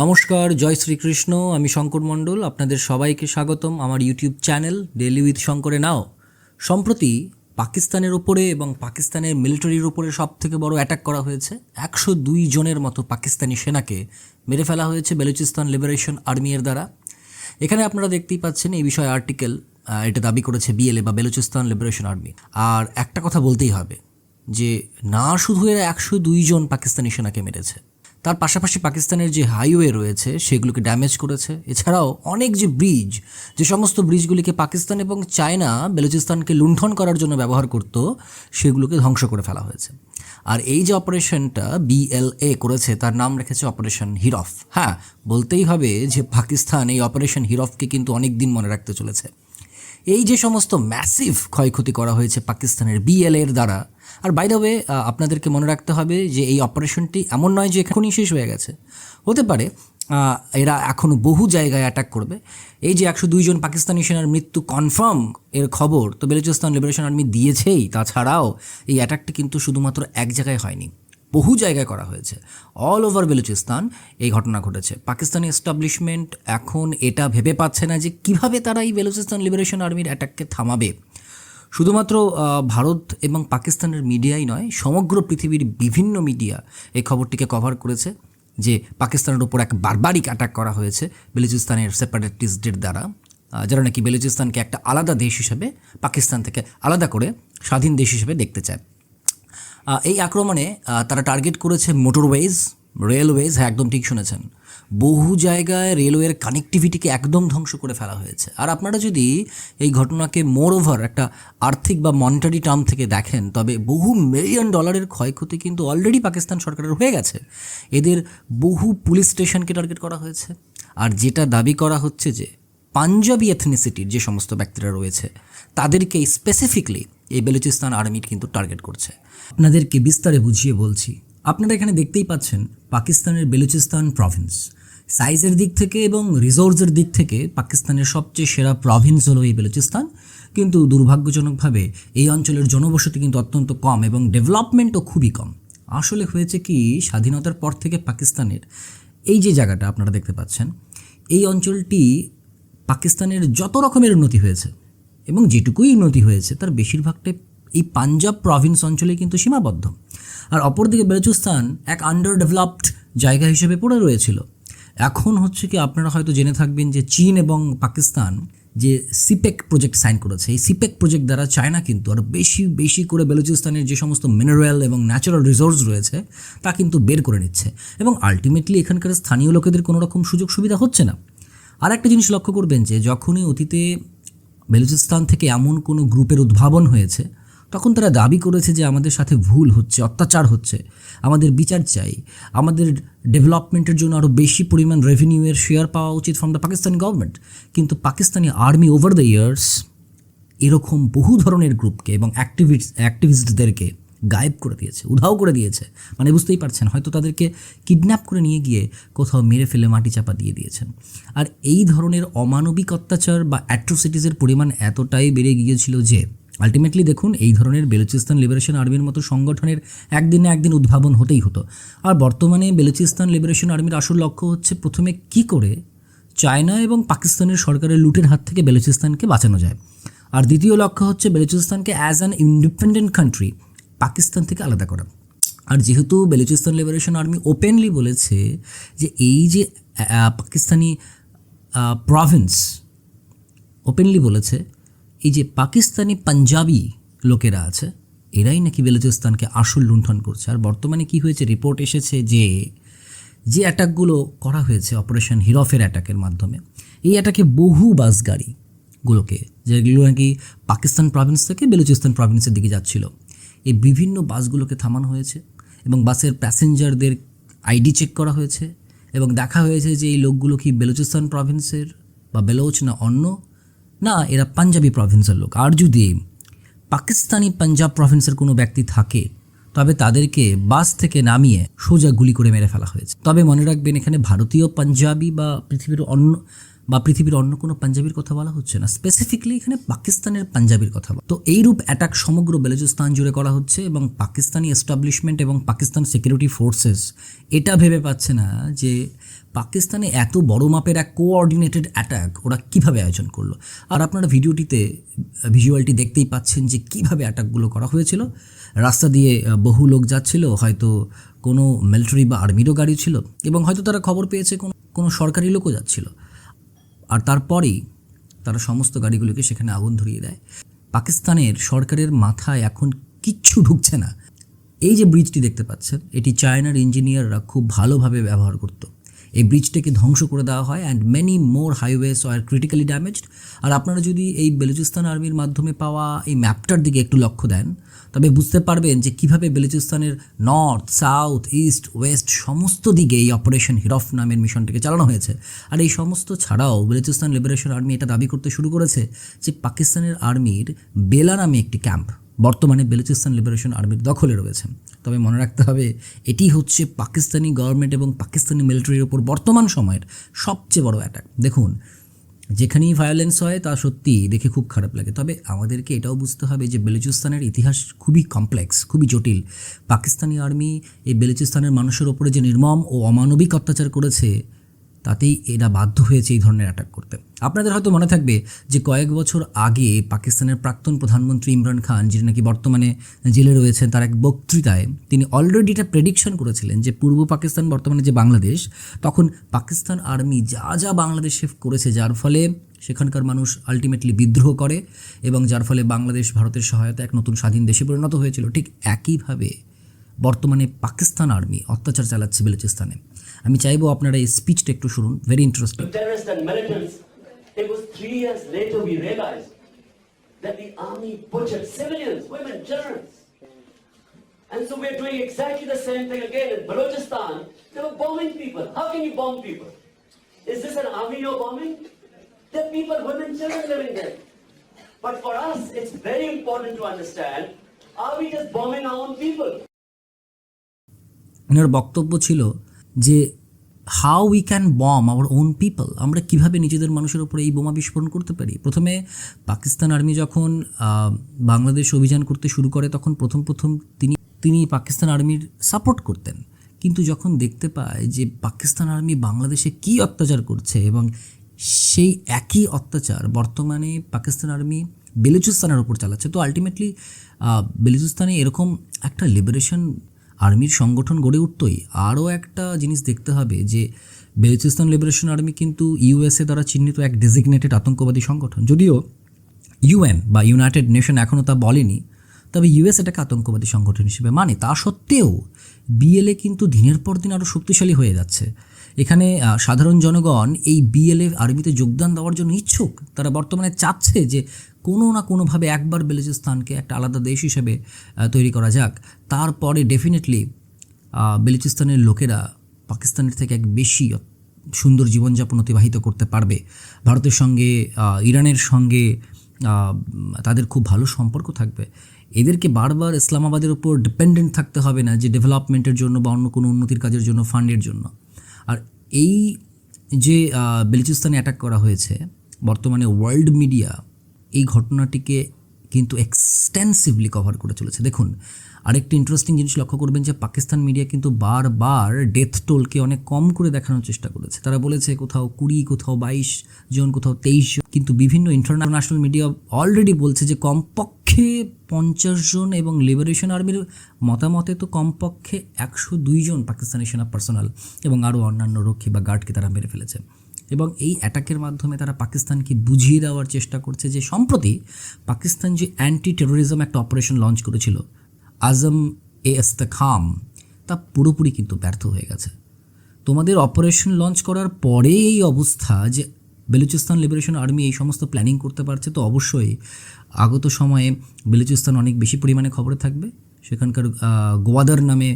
নমস্কার, জয় শ্রীকৃষ্ণ, আমি শঙ্কর মণ্ডল, আপনাদের সবাইকে স্বাগতম আমার ইউটিউব চ্যানেল ডেলি উইথ শঙ্করে নাও। সম্প্রতি পাকিস্তানের ওপরে এবং পাকিস্তানের মিলিটারির ওপরে সব থেকে বড় অ্যাটাক করা হয়েছে, একশো দুই জনের মতো পাকিস্তানি সেনাকে মেরে ফেলা হয়েছে বেলুচিস্তান লিবারেশন আর্মির দ্বারা। এখানে আপনারা দেখতেই পাচ্ছেন এই বিষয়ে আর্টিকেল এটা দাবি করেছে বিএলএ বা বেলুচিস্তান লিবারেশন আর্মি আর একটা কথা বলতেই হবে যে, না শুধু এরা একশো দুই জন পাকিস্তানি সেনাকে মেরেছে তার পাশাপাশি পাকিস্তানের যে হাইওয়ে রয়েছে, সেগুলোকে ড্যামেজ করেছে। এছাড়াও অনেক যে ব্রিজ, যে সমস্ত ব্রিজগুলিকে পাকিস্তান এবং চায়না বেলুচিস্তানকে লুণ্ঠন করার জন্য ব্যবহার করত, সেগুলোকে ধ্বংস করে ফেলা হয়েছে। আর এই যে অপারেশনটা বিএলএ করেছে, তার নাম রেখেছে অপারেশন হিরফ। হ্যাঁ বলতেই হবে যে পাকিস্তান এই অপারেশন হিরফকে কিন্তু অনেক দিন মনে রাখতে চলেছে। এই যে সমস্ত ম্যাসিভ ক্ষয়ক্ষতি করা হয়েছে পাকিস্তানের বিএল এর দ্বারা, আর বাই দ্য ওয়ে আপনাদেরকে মনে রাখতে হবে যে এই অপারেশনটি এমন নয় যে এখনই শেষ হয়ে গেছে। হতে পারে এরা এখনও বহু জায়গায় অ্যাটাক করবে। এই যে একশো দুইজন পাকিস্তানি সেনার মৃত্যু কনফার্ম এর খবর, তো বেলুচিস্তান লিবারেশন আর্মি দিয়েছেই, তাছাড়াও এই অ্যাটাকটি কিন্তু শুধুমাত্র এক জায়গায় হয়নি। বহু জায়গায় করা হয়েছে। অল ওভার বেলুচিস্তান এই ঘটনা ঘটেছে। পাকিস্তানি এস্টাবলিশমেন্ট এখন এটা ভেবে পাচ্ছে না যে কীভাবে তারা এই বেলুচিস্তান লিবারেশন আর্মির অ্যাটাককে থামাবে। শুধুমাত্র ভারত এবং পাকিস্তানের মিডিয়াই নয়, সমগ্র পৃথিবীর বিভিন্ন মিডিয়া এই খবরটিকে কভার করেছে যে পাকিস্তানের উপর এক বারবারিক অ্যাটাক করা হয়েছে বেলুচিস্তানের সেপারেটিস্টদের দ্বারা। যারা নাকি বেলুচিস্তানকে একটা আলাদা দেশ হিসেবে পাকিস্তান থেকে আলাদা করে স্বাধীন দেশ হিসেবে দেখতে চায়। এই আক্রমণে তারা টার্গেট করেছে মোটরওয়েজ রেলওয়েজ হ্যাঁ একদম ঠিক শুনেছেন। বহু জায়গায় রেলওয়ের কানেক্টিভিটিকে একদম ধ্বংস করে ফেলা হয়েছে। আর আপনারা যদি এই ঘটনাকে মোর ওভার একটা আর্থিক বা মনিটারি টার্ম থেকে দেখেন, তবে বহু মিলিয়ন ডলারের ক্ষয়ক্ষতি কিন্তু অলরেডি পাকিস্তান সরকারের হয়ে গেছে। এদের বহু পুলিশ স্টেশনকে টার্গেট করা হয়েছে। আর যেটা দাবি করা হচ্ছে যে, পাঞ্জাবি এথনিসিটির যে সমস্ত ব্যক্তিরা রয়েছে, তাদেরকে স্পেসিফিকলি এই বেলুচিস্তান আর্মির কিন্তু টার্গেট করছে। আপনাদেরকে বিস্তারে বুঝিয়ে বলছি, আপনারা এখানে দেখতেই পাচ্ছেন পাকিস্তানের বেলুচিস্তান প্রভিন্স সাইজের দিক থেকে এবং রিসোর্সের দিক থেকে পাকিস্তানের সবচেয়ে সেরা প্রভিন্স হলো এই বেলুচিস্তান। কিন্তু দুর্ভাগ্যজনকভাবে এই অঞ্চলের জনবসতি কিন্তু অত্যন্ত কম এবং ডেভেলপমেন্টও খুবই কম। আসলে হয়েছে কি, স্বাধীনতার পর থেকে পাকিস্তানের এই যে জায়গাটা আপনারা দেখতে পাচ্ছেন, এই অঞ্চলটি পাকিস্তানের যত রকমের উন্নতি হয়েছে এবং যেটুকুই উন্নতি হয়েছে, তার বেশিরভাগটাই এই পাঞ্জাব প্রভিন্স অঞ্চলে কিন্তু সীমাবদ্ধ। আর অপরদিকে বেলুচিস্তান এক আন্ডার ডেভেলপড জায়গা হিসেবে পড়ে রয়েছিল। এখন হচ্ছে কি আপনারা হয়তো জেনে থাকবেন যে চীন এবং পাকিস্তান যে সিপেক প্রজেক্ট সাইন করেছে, এই সিপেক প্রজেক্ট দ্বারা চায়না কিন্তু আরও বেশি বেশি করে বেলুচিস্তানের যে সমস্ত মিনারেল এবং ন্যাচারাল রিসোর্স রয়েছে, তা কিন্তু বের করে নিচ্ছে। এবং আলটিমেটলি এখানকার স্থানীয় লোকেদের কোনো রকম সুযোগ সুবিধা হচ্ছে না। আর একটা জিনিস লক্ষ্য করবেন যে যখনই অতীতে বেলুচিস্তান থেকে এমন কোনো গ্রুপের উদ্ভাবন হয়েছে? তখন তারা দাবি করেছে যে আমাদের সাথে ভুল হচ্ছে, অত্যাচার হচ্ছে। আমাদের বিচার চাই। আমাদের ডেভেলপমেন্টের জন্য আরও বেশি পরিমাণ রেভিনিউয়ের শেয়ার পাওয়া উচিত ফ্রম দ্য পাকিস্তানি গভর্নমেন্ট কিন্তু Pakistani army over the years এরকম বহু ধরনের গ্রুপকে এবং অ্যাক্টিভিস্ট অ্যাক্টিভিস্টদেরকে গায়েব করে দিয়েছে, উধাও করে দিয়েছে। মানে বুঝতেই পারছেন, হয়তো তাদেরকে কিডন্যাপ করে নিয়ে গিয়ে কোথাও মেরে ফেলে, মাটি চাপা দিয়ে দিয়েছেন। আর এই ধরনের অমানবিক অত্যাচার বা অ্যাট্রোসিটিসের পরিমাণ এতটাই বেড়ে গিয়েছিল যে আলটিমেটলি দেখুন, এই ধরনের বেলুচিস্তান লিবারেশন আর্মির মতো সংগঠনের একদিন না একদিন উদ্ভাবন হতেই হতো। আর বর্তমানে বেলুচিস্তান লিবারেশন আর্মির আসল লক্ষ্য হচ্ছে প্রথমে কি করে চায়না এবং পাকিস্তানের সরকারের লুটের হাত থেকে বেলুচিস্তানকে বাঁচানো যায়। আর দ্বিতীয় লক্ষ্য হচ্ছে বেলুচিস্তানকে as an independent country Pakistan থেকে আলাদা করা। আর যেহেতু বেলুচিস্তান লিবারেশন আর্মি ওপেনলি বলেছে যে এই যে পাকিস্তানি প্রভিন্স ওপেনলি বলেছে, এই যে পাকিস্তানি পাঞ্জাবি লোকেরা আছে, এরাই নাকি বেলুচিস্তানকে আসল লুণ্ঠন করছে। আর বর্তমানে কি হয়েছে? রিপোর্ট এসেছে যে যে অ্যাটাকগুলো করা হয়েছে অপারেশন হিরফের অ্যাটাকের মাধ্যমে, এই অ্যাটাকে বহু বাস গাড়িগুলোকে যেগুলো নাকি পাকিস্তান প্রভিন্স থেকে বেলুচিস্তান প্রভিন্সের দিকে যাচ্ছিল। এই বিভিন্ন বাসগুলোকে থামানো হয়েছে এবং বাসের প্যাসেঞ্জারদের আইডি চেক করা হয়েছে এবং দেখা হয়েছে যে এই লোকগুলো কি বেলুচিস্তান প্রভিন্সের বা বেলোচ না অন্য? না, এরা পাঞ্জাবি প্রভিন্সের লোক। আর যদি পাকিস্তানি পাঞ্জাব প্রভিন্সের কোনো ব্যক্তি থাকে, তবে তাদেরকে বাস থেকে নামিয়ে সোজা গুলি করে মেরে ফেলা হয়েছে। তবে মনে রাখবেন, এখানে ভারতীয় পাঞ্জাবি বা পৃথিবীর অন্য বা পৃথিবীর অন্য কোনো পাঞ্জাবির কথা বলা হচ্ছে না। স্পেসিফিকলি এখানে পাকিস্তানের পাঞ্জাবির কথা তো এইরূপ অ্যাটাক সমগ্র বেলুচিস্তান জুড়ে করা হচ্ছে এবং পাকিস্তানি এস্টাবলিশমেন্ট এবং পাকিস্তান সিকিউরিটি ফোর্সেস এটা ভেবে পাচ্ছে না যে পাকিস্তানে এত বড় মাপের এক কোঅর্ডিনেটেড অ্যাটাক ওরা কীভাবে আয়োজন করল। আর আপনারা ভিডিওটিতে ভিজুয়ালটি দেখতেই পাচ্ছেন যে কীভাবে অ্যাটাকগুলো করা হয়েছিল। রাস্তা দিয়ে বহু লোক যাচ্ছিল, হয়তো কোনো মিলিটারি বা আর্মিরও গাড়ি ছিল এবং হয়তো তারা খবর পেয়েছে কোনো কোনো সরকারি লোকও যাচ্ছিল। আর তারপরেই তারা সমস্ত গাড়িগুলোকে সেখানে আগুন ধরিয়ে দেয়। পাকিস্তানের সরকারের মাথায় এখন কিচ্ছু ঢুকছে না। এই যে ব্রিজটি দেখতে পাচ্ছেন, এটি চায়নার ইঞ্জিনিয়াররা খুব ভালোভাবে ব্যবহার করতো। এই ব্রিজটাকে ধ্বংস করে দেওয়া হয় অ্যান্ড মেনি মোর হাইওয়েস আর ক্রিটিক্যালি ড্যামেজড আর আপনারা যদি এই বেলুচিস্তান আর্মির মাধ্যমে পাওয়া এই ম্যাপটার দিকে একটু লক্ষ্য দেন, তবে বুঝতে পারবেন যে কীভাবে বেলুচিস্তানের নর্থ সাউথ ইস্ট ওয়েস্ট সমস্ত দিকে এই অপারেশন হিরফ নামের মিশনটিকে চালানো হয়েছে। আর এই সমস্ত ছাড়াও বেলুচিস্তান লিবারেশন আর্মি এটা দাবি করতে শুরু করেছে যে পাকিস্তানের আর্মির বেলা নামে একটি ক্যাম্প। বর্তমানে বেলুচিস্তান লিবারেশন আর্মির দখলে রয়েছে। তবে মনে রাখতে হবে, এটি হচ্ছে পাকিস্তানি গভর্নমেন্ট এবং পাকিস্তানি মিলিটারির ওপর বর্তমান সময়ের সবচেয়ে বড় অ্যাটাক দেখুন, যেখানেই ভায়োলেন্স হয়, তা সত্যি দেখে খুব খারাপ লাগে। তবে আমাদেরকে এটাও বুঝতে হবে যে, বেলুচিস্তানের ইতিহাস খুবই কমপ্লেক্স খুবই জটিল। পাকিস্তানি আর্মি এই বেলুচিস্তানের মানুষের ওপরে যে নির্মম ও অমানবিক অত্যাচার করেছে তাতেই এরা বাধ্য হয়েছে এই ধরনের অ্যাটাক করতে। আপনাদের হয়তো মনে থাকবে যে কয়েক বছর আগে পাকিস্তানের প্রাক্তন প্রধানমন্ত্রী ইমরান খান, যিনি নাকি বর্তমানে জেলে রয়েছেন, তার এক বক্তৃতায় তিনি অলরেডি এটা প্রেডিকশন করেছিলেন যে পূর্ব পাকিস্তান, বর্তমানে যে বাংলাদেশ, তখন পাকিস্তান আর্মি যা যা বাংলাদেশে করেছে, যার ফলে সেখানকার মানুষ আলটিমেটলি বিদ্রোহ করে এবং যার ফলে বাংলাদেশ ভারতের সহায়তা এক নতুন স্বাধীন দেশে পরিণত হয়েছিল। ঠিক একইভাবে বর্তমানে পাকিস্তান আর্মি অত্যাচার চালাচ্ছে বেলুচিস্তানে। আমি চাইবো আপনারা এই স্পিচটা একটু শুনুন very interesting terrorists and militants, it was three years later we realized that the army butchered civilians, women, children. And so we're doing exactly the same thing again in Balochistan. They were bombing people. How can you bomb people? Is this an army you're bombing? There are people, women, children living there. But for us, it's very important to understand, are we just bombing our own people? এনার বক্তব্য ছিল যে how we can bomb our own people আমরা কীভাবে নিজেদের মানুষের উপরে এই বোমা বিস্ফোরণ করতে পারি? প্রথমে পাকিস্তান আর্মি যখন বাংলাদেশ অভিযান করতে শুরু করে, তখন প্রথম প্রথম তিনি তিনি পাকিস্তান আর্মির সাপোর্ট করতেন। কিন্তু যখন দেখতে পায় যে পাকিস্তান আর্মি বাংলাদেশে কী অত্যাচার করছে এবং সেই একই অত্যাচার বর্তমানে পাকিস্তান আর্মি বেলুচিস্তানের ওপর চালাচ্ছে, তো আলটিমেটলি বেলুচিস্তানে এরকম একটা লিবারেশন আর্মির সংগঠন গড়ে উঠতই। আরও একটা জিনিস দেখতে হবে যে, বেলুচিস্তান লিবারেশন আর্মি কিন্তু ইউএসএ দ্বারা চিহ্নিত এক ডেজিগনেটেড আতঙ্কবাদী সংগঠন। যদিও ইউএন বা ইউনাইটেড নেশন এখনও তা বলেনি, তবে ইউএস এটাকে আতঙ্কবাদী সংগঠন হিসেবে মানে। তা সত্ত্বেও বিএলএ কিন্তু দিনের পর দিন আরও শক্তিশালী হয়ে যাচ্ছে। এখানে সাধারণ জনগণ এই বিএলএ আর্মিতে যোগদান দেওয়ার জন্য ইচ্ছুক। তারা বর্তমানে চাচ্ছে যে কোনো না কোনোভাবে একবার বেলুচিস্তানকে একটা আলাদা দেশ হিসেবে তৈরি করা যাক। তারপরে ডেফিনেটলি বেলুচিস্তানের লোকেরা পাকিস্তানের থেকে এক বেশি সুন্দর জীবনযাপন অতিবাহিত করতে পারবে। ভারতের সঙ্গে ইরানের সঙ্গে তাদের খুব ভালো সম্পর্ক থাকবে। এদেরকে বারবার ইসলামাবাদের উপর ডিপেন্ডেন্ট থাকতে হবে না যে ডেভেলপমেন্টের জন্য বা অন্য কোনো উন্নতির কাজের জন্য ফান্ডের জন্য। আর এই যে বেলুচিস্তানে অ্যাটাক করা হয়েছে, বর্তমানে ওয়ার্ল্ড মিডিয়া এই ঘটনাটিকে কিন্তু এক্সটেন্সিভলি কভার করে চলেছে। দেখুন, আরেকটি ইন্টারেস্টিং জিনিস লক্ষ্য করবেন যে পাকিস্তান মিডিয়া কিন্তু বারবার ডেথ টোলকে অনেক কম করে দেখানোর চেষ্টা করেছে। তারা বলেছে কোথাও কুড়ি, কোথাও বাইশ জন, কোথাও তেইশ জন, কিন্তু বিভিন্ন ইন্টারন্যাশনাল মিডিয়া অলরেডি বলছে যে কমপক্ষে পঞ্চাশ জন এবং লিবারেশন আর্মির মতামতে তো কমপক্ষে একশো দুই জন পাকিস্তানি সেনা পার্সোনাল এবং আরও অন্যান্য রক্ষী বা গার্ডকে তারা মেরে ফেলেছে। এবং এই অ্যাটাকের মাধ্যমে তারা পাকিস্তানকে বুঝিয়ে দেওয়ার চেষ্টা করছে যে সম্প্রতি পাকিস্তান যে অ্যান্টি টেরোরিজম একটা অপারেশন লঞ্চ করেছিল, আজম এ খাম তা পুরোপুরি কিন্তু ব্যর্থ হয়ে গেছে। তোমাদের অপারেশন লঞ্চ করার পরে এই অবস্থা যে বেলুচিস্তান লিবারেশন আর্মি এই সমস্ত প্ল্যানিং করতে পারছে, তো অবশ্যই আগত সময়ে বেলুচিস্তান অনেক বেশি পরিমাণে খবরে থাকবে। সেখানকার গোয়াদার নামে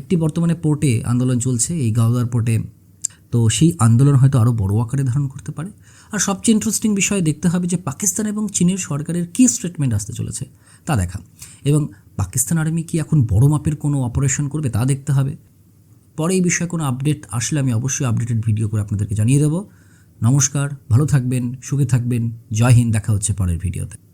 একটি বর্তমানে পোর্টে আন্দোলন চলছে। এই গোয়াদার পোর্টে তো সেই আন্দোলন হয়তো আরও বড় আকারে ধারণ করতে পারে। আর সবচেয়ে ইন্টারেস্টিং বিষয় দেখতে হবে যে পাকিস্তান এবং চীনের সরকারের কী স্টেটমেন্ট আসতে চলেছে, তা দেখা। এবং পাকিস্তান আর্মি কি এখন বড় মাপের কোনো অপারেশন করবে তা দেখতে হবে। পরে এই বিষয়ে কোনো আপডেট আসলে আমি অবশ্যই আপডেটেড ভিডিও করে আপনাদেরকে জানিয়ে দেবো। নমস্কার, ভালো থাকবেন, সুখে থাকবেন, জয় হিন্দ, দেখা হচ্ছে পরের ভিডিওতে